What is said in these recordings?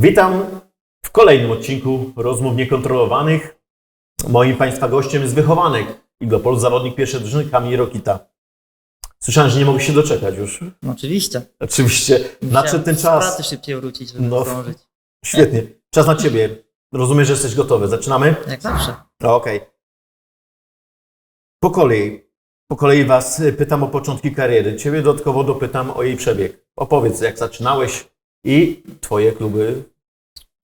Witam w kolejnym odcinku Rozmów Niekontrolowanych. Moim Państwa gościem jest wychowanek Iglopol, zawodnik pierwszej drużyny Kamil Rokita. Słyszałem, że nie mogę się doczekać już. No oczywiście. Oczywiście. Nadszedł ten czas. pracy szybciej wrócić, żeby No. zdążyć. Świetnie. Czas na Ciebie. Rozumiem, że jesteś gotowy. Zaczynamy? Jak zawsze. Okej. Po kolei. Po kolei Was pytam o początki kariery. Ciebie dodatkowo dopytam o jej przebieg. Opowiedz, jak zaczynałeś i Twoje kluby.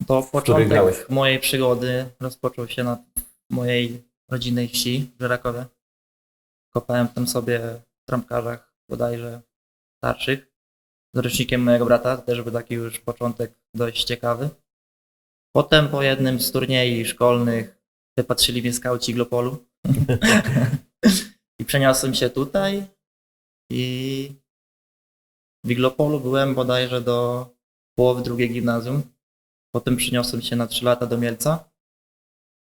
To początek mojej przygody rozpoczął się na mojej rodzinnej wsi w Żerakowie. Kopałem tam sobie w trampkarzach bodajże starszych. Z rocznikiem mojego brata, to też był taki już początek dość ciekawy. Potem po jednym z turniej szkolnych wypatrzyli mnie skauci Glopolu. I przeniosłem się tutaj i w Iglopolu byłem bodajże do połowy drugiej gimnazjum. Potem przeniosłem się na 3 lata do Mielca.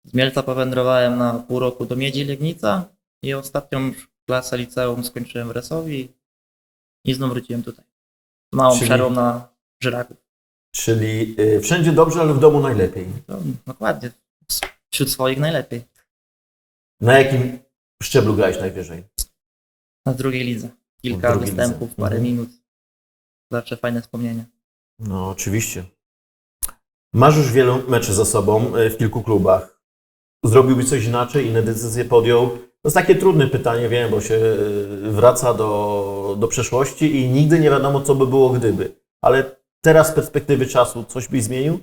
Z Mielca powędrowałem na pół roku do Miedzi Legnica i ostatnią klasę liceum skończyłem w Resowi i znów wróciłem tutaj. Małą Czyli- przerwą na Żyraku. Czyli y, wszędzie dobrze, ale w domu najlepiej. To, dokładnie. Wśród swoich najlepiej. Na jakim szczeblu grałeś najwyżej? Na drugiej lidze. Kilka drugiej występów, lidze. parę Mhm. minut. Zawsze fajne wspomnienia. No, oczywiście. Masz już wielu meczy za sobą y, w kilku klubach. Zrobiłbyś coś inaczej, inne decyzje podjął? To jest takie trudne pytanie, wiem, bo się y, wraca do, do przeszłości i nigdy nie wiadomo, co by było gdyby. Ale teraz z perspektywy czasu coś byś zmienił?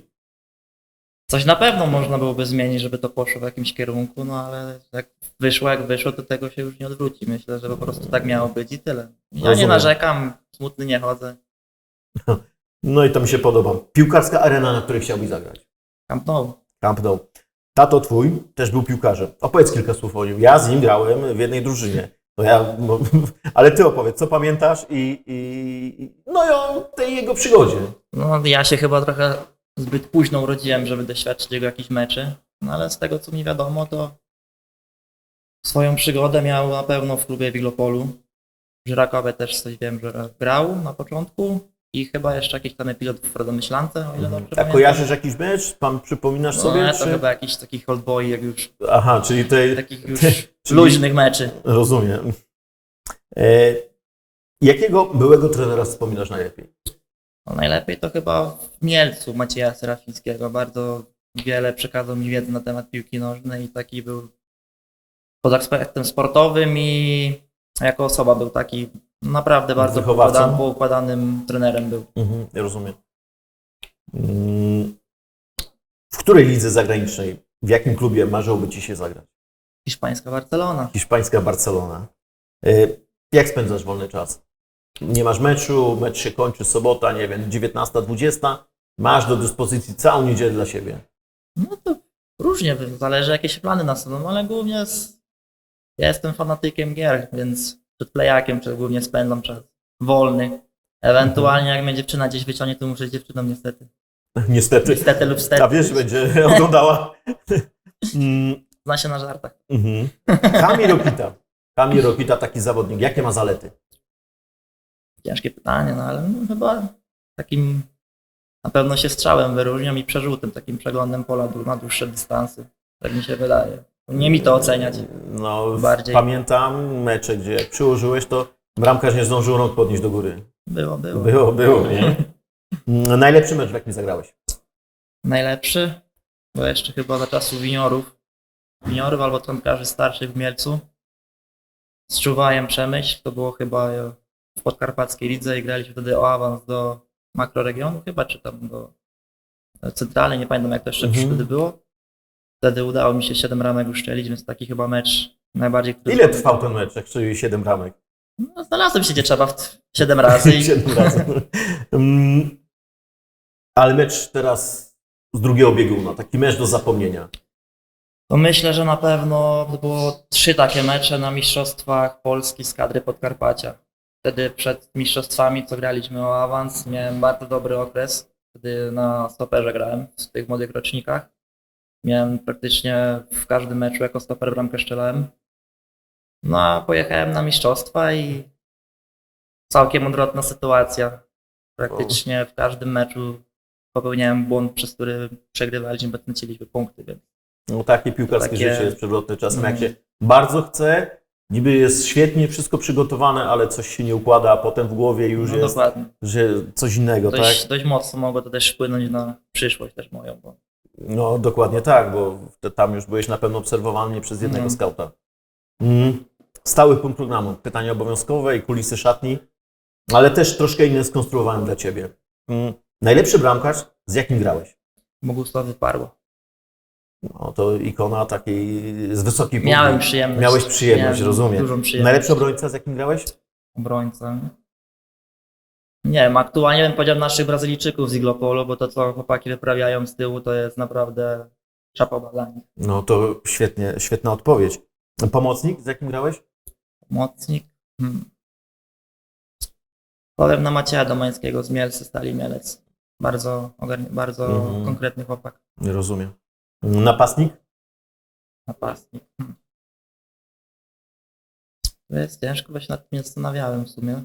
Coś na pewno można byłoby zmienić, żeby to poszło w jakimś kierunku, no ale jak wyszło jak wyszło, to tego się już nie odwróci. Myślę, że po prostu tak miało być i tyle. Ja Rozumiem. nie narzekam, smutny nie chodzę. No i to mi się podoba. Piłkarska arena, na której chciałbyś zagrać? Camp Nou. Camp Nou. Tato twój też był piłkarzem. Opowiedz kilka słów o nim. Ja z nim grałem w jednej drużynie. No ja, no, ale ty opowiedz, co pamiętasz i, i no i o tej jego przygodzie. No ja się chyba trochę zbyt późno urodziłem, żeby doświadczyć jego jakichś meczy, no ale z tego co mi wiadomo, to swoją przygodę miał na pewno w klubie Wiglopolu. W też coś wiem, że grał na początku i chyba jeszcze jakiś tam epilot w Radomyślance, o ile dobrze A pamiętam. kojarzysz jakiś mecz? Pan przypominasz No, sobie? to czy- chyba jakiś takich old boy, jak już Aha, czyli tej... takich już Czyli- luźnych meczy. Rozumiem. E, jakiego byłego trenera wspominasz najlepiej? No, najlepiej to chyba w Mielcu Macieja Serafińskiego. Bardzo wiele przekazał mi wiedzy na temat piłki nożnej i taki był pod aspektem sportowym i jako osoba był taki naprawdę bardzo Wychowawcą? poukłada- poukładanym trenerem był. Mhm, rozumiem. Mm, W której lidze zagranicznej, w jakim klubie marzyłoby Ci się zagrać? Hiszpańska Barcelona. Hiszpańska Barcelona. E, Jak spędzasz wolny czas? Nie masz meczu, mecz się kończy sobota, nie wiem, 19-20. Masz do dyspozycji całą niedzielę dla siebie. No to różnie, zależy jakie się plany nasuną, ale głównie z... ja jestem fanatykiem gier, więc przed playakiem czy głównie spędzam czas wolny. Ewentualnie jak mnie dziewczyna gdzieś wyciągnie, to muszę z dziewczyną niestety. Niestety. Niestety lub stety. A wiesz, będzie oglądała. Mm, Zna się na żartach. mhm. Kamil Rokita. Kamil Rokita, taki zawodnik. Jakie ma zalety? Ciężkie pytanie, no ale no, chyba takim na pewno się strzałem wyróżniam i przerzutem, takim przeglądem pola na dłuższe dystansy. Tak mi się wydaje. Nie mi to oceniać. No, Bardziej. pamiętam mecze, gdzie jak przyłożyłeś, to bramkarz nie zdążył rąk podnieść do góry. Było, było. Było, było, nie? Mm, Najlepszy mecz, w jakim zagrałeś? Najlepszy, bo jeszcze chyba za czasów winiorów. Winiorów albo trąbkarzy starszych w Mielcu. Z Czuwajem Przemyśl, to było chyba e, w podkarpackiej lidze i graliśmy wtedy o awans do makroregionu chyba, czy tam do e, centralnej, nie pamiętam jak to jeszcze Mhm. wtedy było. Wtedy udało mi się 7 ramek uszczelić, więc taki chyba mecz najbardziej... Ile trwał ten mecz, jak strzeliłeś 7 ramek? No, znalazłem się gdzie trzeba w 7 razy i 7 razy. Mm, Ale mecz teraz z drugiego bieguna, taki mecz do zapomnienia. To myślę, że na pewno było trzy takie mecze na Mistrzostwach Polski z kadry Podkarpacia. Wtedy przed mistrzostwami, co graliśmy o awans, miałem bardzo dobry okres. Wtedy na stoperze grałem w tych młodych rocznikach. Miałem praktycznie w każdym meczu jako stoper bramkę strzelałem. No a pojechałem na mistrzostwa i całkiem odwrotna sytuacja. Praktycznie w każdym meczu popełniałem błąd, przez który przegrywaliśmy, bo traciliśmy punkty, więc No takie piłkarskie Takie- życie jest przewrotne czasem. Jak Mm. się bardzo chce, niby jest świetnie wszystko przygotowane, ale coś się nie układa, a potem w głowie już no jest dokładnie. że coś innego, Dość, tak? dość mocno mogło to też wpłynąć na przyszłość też moją, bo No dokładnie tak, bo tam już byłeś na pewno obserwowany nie przez jednego No. skauta. Mm. Stały punkt programu. Pytania obowiązkowe i kulisy szatni, ale też troszkę inne skonstruowałem dla Ciebie. Mm. Najlepszy bramkarz, z jakim grałeś? Bogusław wyparło. No to ikona takiej z wysokiej półki. Miałem przyjemność. Miałeś przyjemność, Miałem rozumiem. Dużą przyjemność. Najlepszy obrońca, z jakim grałeś? obrońca. Nie wiem, aktualnie bym powiedział naszych Brazylijczyków z Iglopolu, bo to, co chłopaki wyprawiają z tyłu, to jest naprawdę szapoba dla nich. No to świetnie, świetna odpowiedź. Pomocnik, z jakim grałeś? Pomocnik. Hmm. Powiem na Macieja Domańskiego z Mielcy, Stali Mielec. Bardzo, bardzo Mhm. konkretny chłopak. Nie rozumiem. Napastnik? Napastnik. Hmm. To jest ciężko, bo się nad tym nie zastanawiałem w sumie.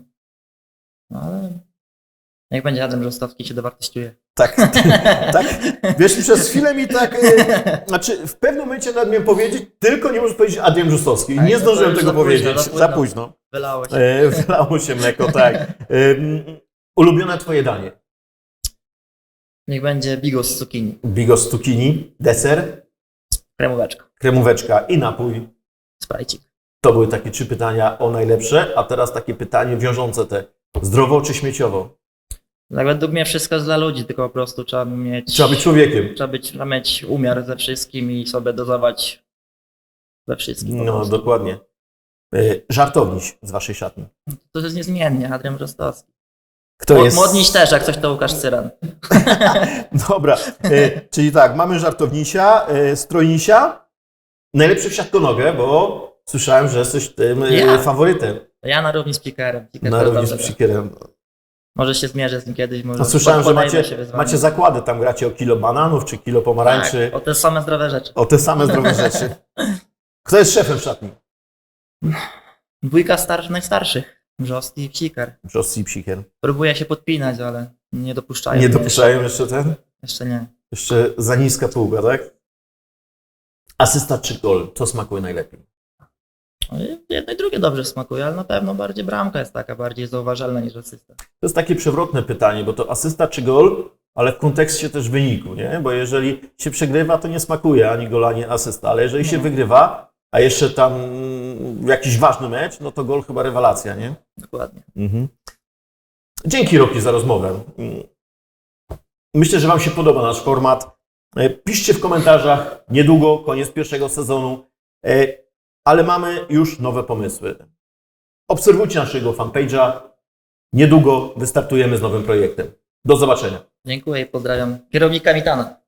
No ale niech będzie Adam Rostowski się dowartościuje. Tak, tak. Wiesz, przez chwilę mi tak. E, znaczy, w pewnym momencie nawet miałem powiedzieć, tylko nie możesz powiedzieć Adrian Brzustowski. Tak, Nie zdążyłem tego za późno, powiedzieć. za Za późno. późno. Wylało się. E, wylało się mleko, tak. E, ulubione Twoje danie? Niech będzie bigos z cukinii. Bigos zucchini, deser, Kremóweczka. kremóweczka i napój. Sprajcik. To były takie trzy pytania o najlepsze, a teraz takie pytanie wiążące te. Zdrowo czy śmieciowo? Według mnie wszystko jest dla ludzi, tylko po prostu trzeba mieć. Trzeba być człowiekiem. Trzeba, być, trzeba mieć umiar ze wszystkim i sobie dozować we wszystkim. No, dokładnie. E, Żartowniś z Waszej szatni. To jest niezmiennie, Adrian Rostowski. Kto jest... Modniś też, jak coś to Łukasz Cyran. Dobra, e, czyli tak, mamy żartownisia, e, strojnisia, najlepszy siatkonogę, bo słyszałem, że jesteś tym Ja. faworytem Ja na równi z Pikerem. Piker na równi z dobrze. Może się zmierzę z nim kiedyś, może No, słyszałem, że macie, macie zakłady, tam gracie o kilo bananów, czy kilo pomarańczy, Tak, o te same zdrowe rzeczy. o te same zdrowe rzeczy. Kto jest szefem szatni? Dwójka starszych, najstarszych. Brzosty i Psiker. Jossi Psiker. Próbuję się podpinać, ale nie dopuszczają. Nie dopuszczają jeszcze ten? Jeszcze, jeszcze nie. Jeszcze za niska półka, tak? Asysta czy gol? Co smakuje najlepiej? No i Jedno i drugie dobrze smakuje, ale na pewno bardziej bramka jest taka bardziej zauważalna niż asysta. To jest takie przewrotne pytanie, bo to asysta czy gol, ale w kontekście też wyniku, nie? Bo jeżeli się przegrywa, to nie smakuje ani gol, ani asysta, ale jeżeli się No. wygrywa, a jeszcze tam jakiś ważny mecz, no to gol chyba rewelacja, nie? Dokładnie. Mhm. Dzięki Roki za rozmowę. Myślę, że Wam się podoba nasz format. E, Piszcie w komentarzach, niedługo koniec pierwszego sezonu, e, ale mamy już nowe pomysły. Obserwujcie naszego fanpage'a. Niedługo wystartujemy z nowym projektem. Do zobaczenia. Dziękuję i pozdrawiam kierownika Mitana.